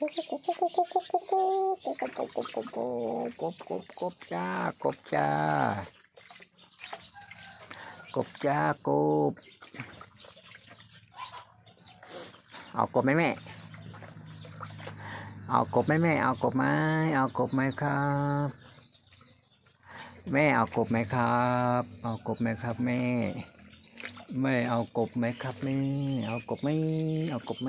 กบกบกบจ้ากบจ้ากบจ้ากบเอากบไหมแม่เอากบไหมแม่เอากบไหมเอากบไหมครับ แม่เอากบไหมครับ เอากบไหมครับแม่แม่เอากบไหมครับแม่เอากบไหมเอากบไหม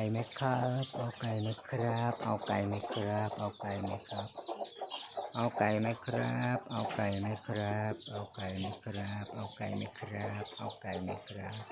ก่ไหมครับ เอาไก่ไหมครับ เอาไก่ไหมครับ เอาไก่ไหมครับ เอาไก่ไหมครับ เอาไก่ไหมครับ เอาไก่ไหมครับ เอาไก่ไหมครับ เอาไก่ไหมครับ